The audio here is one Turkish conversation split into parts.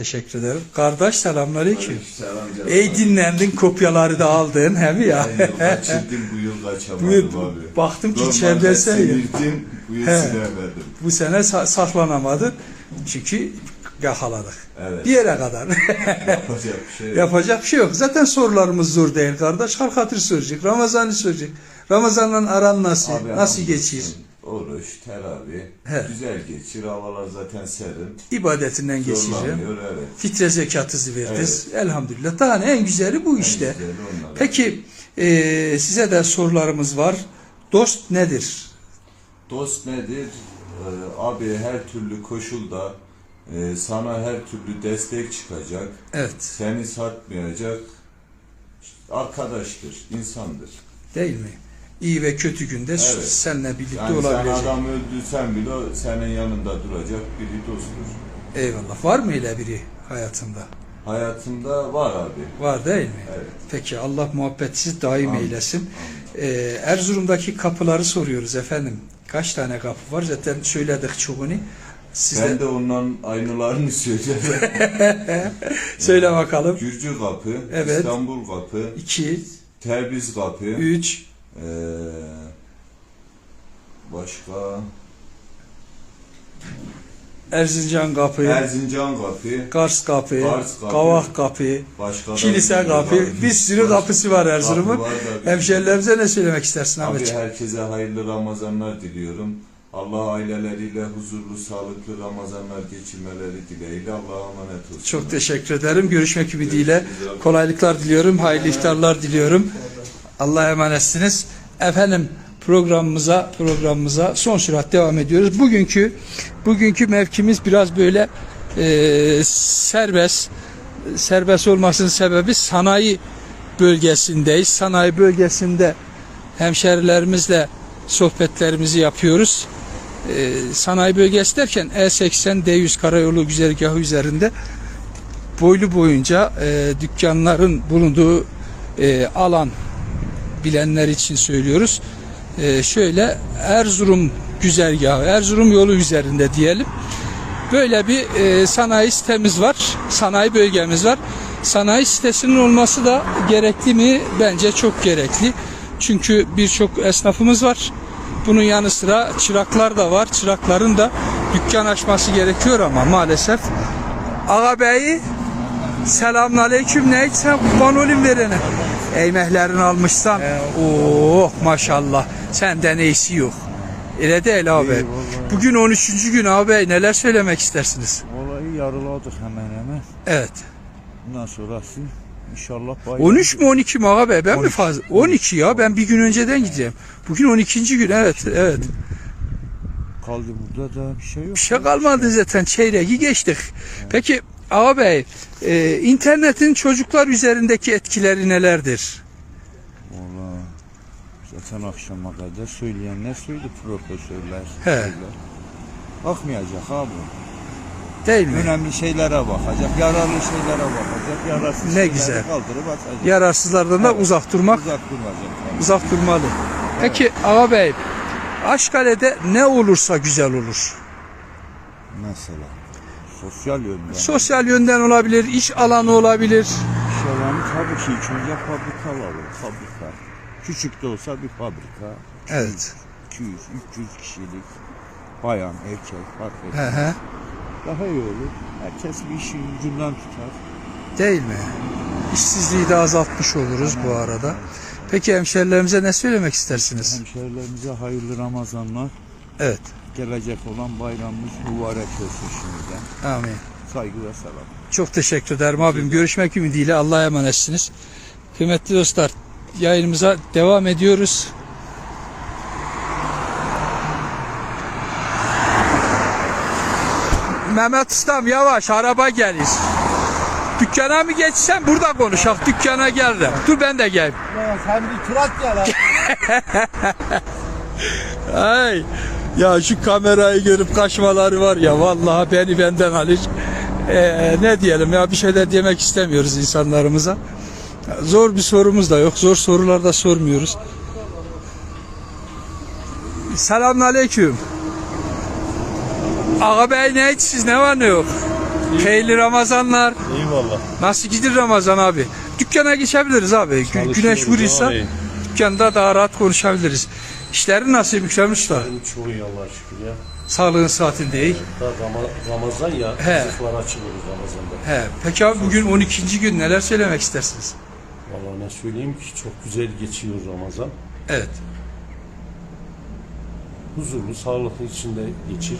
Teşekkür ederim. Kardeş selamünaleyküm. Selam canım. Ey dinlendin kopyaları da aldın hem ya. Kaçırdım bu yıl kaçamadım Bu abi. baktım ki sen ya. sivirdim, bu yıl He. silemedim. Bu sene sa- saklanamadın. Çünkü yakaladık. Evet. Bir yere kadar. Yapacak bir şey yok. Yapacak bir şey yok. Zaten sorularımız zor değil kardeş. Halk hatır soracak. Ramazan'ı soracak. Ramazan'la aran nasıl? Abi, nasıl hamdolsun. geçiyor? Oruç, teravih. He. Güzel geçir. Havalar zaten serin. İbadetinden geçeceğim. Zorlanmıyor evet. Fitre zekatınızı verdiniz. Elhamdülillah. Daha ne en güzeli bu işte. güzeli onlar. Peki e, size de sorularımız var. Dost nedir? Dost nedir? Ee, abi her türlü koşulda e, sana her türlü destek çıkacak. Evet. Seni satmayacak. Arkadaştır, insandır. Değil mi? İyi ve kötü günde Evet. seninle birlikte Yani sen olabilecek. adam öldürsen bile o senin yanında duracak biri dosttur. Eyvallah. Var mı öyle biri hayatında? Hayatımda var abi. Var değil mi? Evet. Peki Allah muhabbetsiz daim Amin. eylesin. Ee, Erzurum'daki kapıları soruyoruz efendim. Kaç tane kapı var? Zaten söyledik çoğunu. Siz Ben de de ondan aynılarını söyleyeceğim. söyle bakalım. Gürcü kapı, Evet. İstanbul kapı, 2, Terbiz kapı, 3, eee, başka Erzincan kapı, Erzincan kapı, Kars kapı, Kars kapı, Kavak kapı, başka da Kilise kapı. abi. Bir sürü Baş- kapısı var Erzurum'un. Kapı var da bir- Hemşerilerimize ne söylemek istersin Abi Ahmetciğim? herkese hayırlı Ramazanlar diliyorum. Allah aileleriyle huzurlu, sağlıklı Ramazanlar geçirmeleri dileğiyle Allah'a emanet olsun. Çok teşekkür ederim. Görüşmek ümidiyle. Kolaylıklar diliyorum. Hayırlı iftarlar diliyorum. Allah'a emanetsiniz. Efendim programımıza programımıza son sürat devam ediyoruz. Bugünkü bugünkü mevkimiz biraz böyle e, serbest serbest olmasının sebebi sanayi bölgesindeyiz. Sanayi bölgesinde hemşerilerimizle sohbetlerimizi yapıyoruz. E, sanayi bölgesi derken E80 D100 karayolu güzergahı üzerinde boylu boyunca e, dükkanların bulunduğu e, alan bilenler için söylüyoruz. E, şöyle Erzurum güzergahı, Erzurum yolu üzerinde diyelim. Böyle bir e, sanayi sitemiz var, sanayi bölgemiz var. Sanayi sitesinin olması da gerekli mi? Bence çok gerekli. Çünkü birçok esnafımız var. Bunun yanı sıra çıraklar da var. Çırakların da dükkan açması gerekiyor ama maalesef Ağabeyi Selamünaleyküm ne sen kurban olayım verene. Eymeklerini almışsan. Oh maşallah. Senden iyisi yok. Öyle değil abi. Bugün 13. gün abi neler söylemek istersiniz? Olayı yarıladık hemen hemen. Evet. Bundan sonrası inşallah bayram. 13 mi 12 mi abi ben mi 12. fazla? 12 ya ben bir gün önceden gideceğim. Bugün 12. gün evet evet. Kaldı burada da bir şey yok. Bir şey kalmadı zaten çeyreği geçtik. Peki ağabey e, internetin çocuklar üzerindeki etkileri nelerdir? Valla zaten akşama kadar söyleyenler söyledi profesörler. He. şeyler. Bakmayacak abi. Değil mi? Önemli şeylere bakacak, yararlı şeylere bakacak, yararsız Ne güzel. kaldırıp atacak. Yararsızlardan da Evet. uzak durmak Uzak duracak. uzak durmalı. Peki ağabey Aşkale'de ne olursa güzel olur. Mesela sosyal yönden. Sosyal yönden olabilir, iş alanı olabilir. İş alanı tabii ki ilk önce fabrikalar olur. Fabrika. Küçük de olsa bir fabrika. Evet. 200, 300 kişilik bayan, erkek fark etmez. he. Daha iyi olur. Herkes bir işin ucundan tutar. Değil mi? İşsizliği de azaltmış oluruz bu arada. Peki hemşerilerimize ne söylemek istersiniz? Hemşehrilerimize hayırlı Ramazanlar. Evet. Gelecek olan bayramımız mübarek olsun şimdiden. Amin. Saygı ve selam. Çok teşekkür ederim abim. Görüşmek ümidiyle Allah'a emanetsiniz. Kıymetli dostlar yayınımıza devam ediyoruz. Mehmet Ustam yavaş araba gelir. Dükkana mı geçsem burada konuşak. Dükkana geldim. Dur ben de gel. Ya sen bir turat lan. Ay ya şu kamerayı görüp kaçmaları var ya vallahi beni benden alır. Ee, ne diyelim ya bir şeyler demek istemiyoruz insanlarımıza. Zor bir sorumuz da yok. Zor sorular da sormuyoruz. Selamünaleyküm. Ağa bey ne içsiz ne var ne yok? Hayırlı Ramazanlar. Eyvallah. Nasıl gidiyor Ramazan abi? Dükkana geçebiliriz abi. Güneş vurursa abi. dükkanda daha rahat konuşabiliriz. İşlerin nasıl Mükrem Usta? Benim çoğu iyi Allah'a şükür ya. Sağlığın saatin değil. Daha Rama- Ramazan ya. He. Rızıklar açık olur Ramazan'da. He. Peki abi bugün 12. gün neler söylemek istersiniz? Vallahi ne söyleyeyim ki çok güzel geçiyor Ramazan. Evet. Huzurlu, sağlıklı içinde geçir.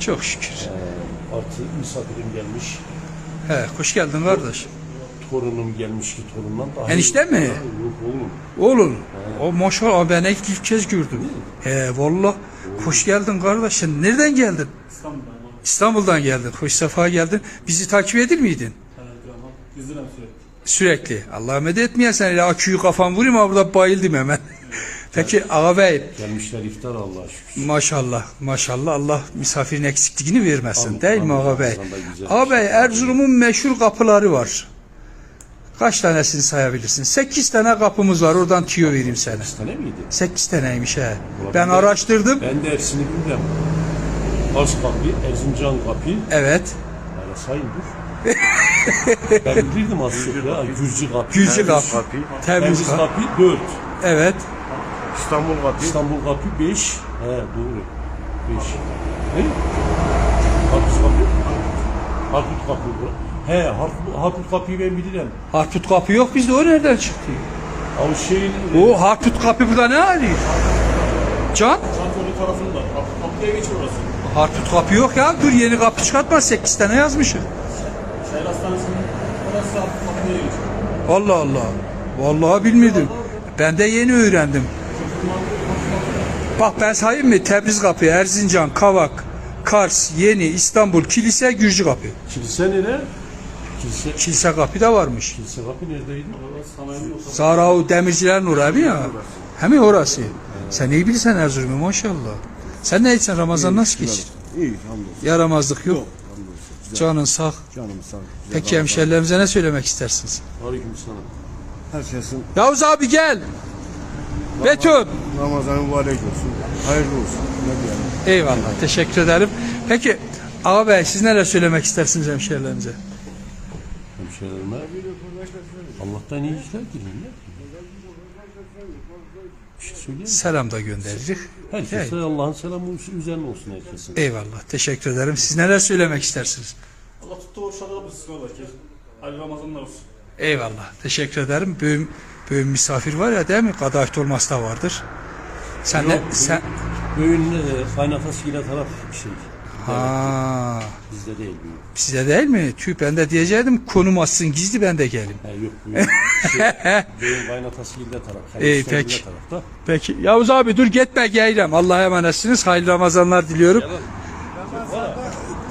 Çok şükür. Ee, artı misafirim gelmiş. He, hoş geldin kardeş. Torunum gelmiş ki torundan daha Enişte mi? Yok oğlum. Oğlum. O maşallah ben ilk, kez gördüm. He valla. Hoş geldin kardeş. Sen nereden geldin? İstanbul'dan İstanbul'dan geldin. Hoş sefa geldin. Bizi takip edir miydin? herhalde ama izlerim sürekli. Sürekli. Allah medet etmeyen sen ile aküyü kafam vurayım ama burada bayıldım hemen. Peki ağabey Gelmişler iftar Allah'a şükür. maşallah maşallah Allah misafirin eksikliğini vermesin Amin, değil mi amin. ağabey? Ramazan'da güzel. Ağabey Erzurum'un meşhur kapıları var. Kaç tanesini sayabilirsin? 8 tane kapımız var. Oradan tüyo vereyim sana. Kaç tane miydi? 8 taneymiş he. Ulan Ben araştırdım. Ben de hepsini bilmem. Kars kapı, Erzincan kapı. Evet. Yani sayın dur. ben bilirdim aslında. Gürcü kapı. Gürcü kapı. Temiz Temiz kapı. kapı 4. Evet. İstanbul kapı. İstanbul kapı 5. He doğru. 5. Ne? Harput kapı. Harput kapı. He Harput, Harput kapıyı ben bilirim. Harput kapı yok bizde. O nereden çıktı? Ama şeyin... O Harput kapı burada ne arıyor? Can? Çantalı tarafında. Kap- Kapıya geç orası. Harput kapı yok ya. Dur yeni kapı çıkartma. 8 tane yazmışım. Şehir hastanesinin orası kapıya geç. Allah Allah. Vallahi bilmiyordum. Ben de yeni öğrendim. Bak ben sayayım mı? Tebriz kapı, Erzincan, Kavak, Kars, Yeni, İstanbul, Kilise, Gürcü kapı. Kilise nere? Kilise... Kilise kapı da varmış. Kilise kapı neredeydi? Zarao demircilerin orası ya. Hem orası. Sen iyi bilirsen Erzurum'u maşallah. Sen ne içsen Ramazan nasıl geçir? İyi hamdolsun. Yaramazlık yok. Hamdolsun. Canın sağ. Canım sağ. Peki hemşerilerimize ne söylemek istersiniz? Aleyküm selam. Herkesin Yavuz abi gel. Beton. Ramazanı mübarek olsun. Hayırlı olsun. Ne diyelim. Eyvallah. Teşekkür ederim. Peki ağabey siz neler söylemek istersiniz hemşerilerimize? Hemşehrilerime Allah'tan iyi işler dileyin şey mi? Selam da gönderirik. Herkese Allah'ın selamı üzerine olsun herkesin. Eyvallah. Teşekkür ederim. Siz neler söylemek istersiniz? Allah tuttu o şarkıda bu sizin. Hayırlı Ramazanlar olsun. Eyvallah. Teşekkür ederim. Böğüm, böğüm misafir var ya değil mi? Kadayıf olması da vardır. Sen ne? Yok, Sen... Böğün e, kaynatasıyla taraf bir şey. Ha, Bizde değil büyük. size değil mi? Tüh ben de diyecektim. Konum atsın gizli ben de gelim. He yok böğün. şey, böğün kaynatasıyla taraf. İyi, kaynatasıyla peki. tarafta. Peki. Yavuz abi dur gitme geleceğim. Allah'a emanetsiniz. Hayırlı Ramazanlar diliyorum.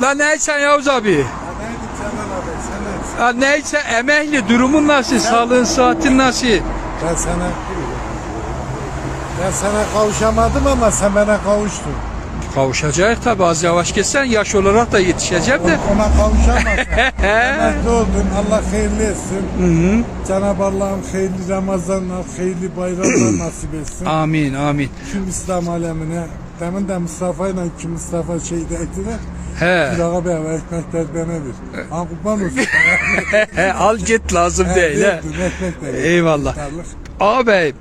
Lan neysen Yavuz abi? Ha, neyse emekli durumun nasıl? Sağlığın saatin nasıl? Ben sana ben sana kavuşamadım ama sen bana kavuştun. Kavuşacak tabi az yavaş geçsen yaş olarak da yetişeceğim de. Ona kavuşamadın. Emekli oldun. Allah hayırlı etsin. Cenab-ı Allah'ım hayırlı Ramazanlar, hayırlı bayramlar nasip etsin. Amin amin. Tüm İslam alemine Demin de Mustafa ile ki Mustafa şeyde ettiler. He. Bir ağa be ekmekler bana ver. Ha kurban olsun. Al git lazım değil he. Ekmek de. Eyvallah. Ağabey.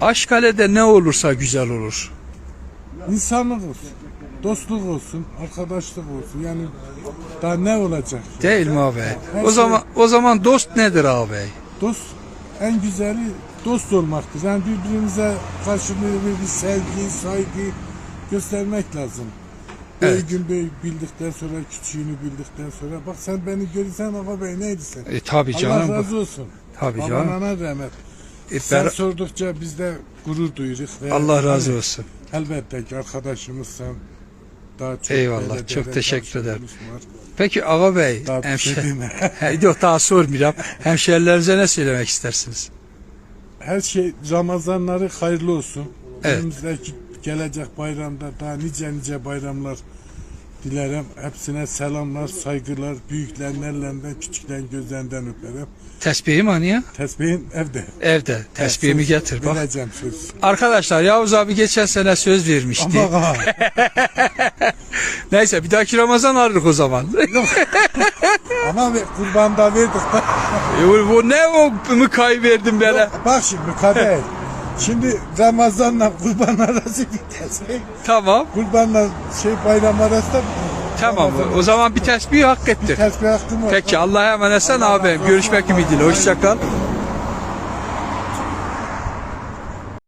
Aşkale'de ne olursa güzel olur. İnsanlık olsun. Dostluk olsun, arkadaşlık olsun. Yani daha ne olacak? Değil mi ağabey? Her O şey- zaman o zaman dost nedir ağabey? Dost en güzeli dost olmaktır. Yani birbirimize karşılığı bir, bir sevgi, saygı göstermek lazım. Evet. Büyüğün büyük bildikten sonra, küçüğünü bildikten sonra. Bak sen beni görürsen ama bey neydi sen? E tabi canım Allah bu. razı olsun. Tabi Baban canım. ana rahmet. E, Sen sordukça biz de gurur duyuruz. Ve Allah razı olsun. Elbette ki arkadaşımızsan daha çok Eyvallah, çok teşekkür ederim. var. Peki Daha bir şey hemşer... Yok daha sormayacağım. Hemşerilerinize ne söylemek istersiniz? Her şey Ramazanları hayırlı olsun. Evet. Önümüzdeki gelecek bayramda daha nice nice bayramlar dilerim. Hepsine selamlar, saygılar. Büyüklerin ellerinden, küçüklerin gözlerinden öperim. Tesbihim hani ya? Tesbihin evde. Evde. Tesbihimi Söz getir bak. Vereceğim söz. Arkadaşlar Yavuz abi geçen sene söz vermişti. Ama Neyse bir dahaki Ramazan ararız o zaman. Ama kurban da verdik. E, o ne o mıkayı verdin bana? bak şimdi kader. Şimdi Ramazan'la kurban arası bir Tamam. Kurbanla şey bayram arası da Tamam. O zaman bir tesbih hak ettir. tesbih hakkım var. Peki Allah'a emanetsen abim. Görüşmek ümidiyle. Hoşça kal.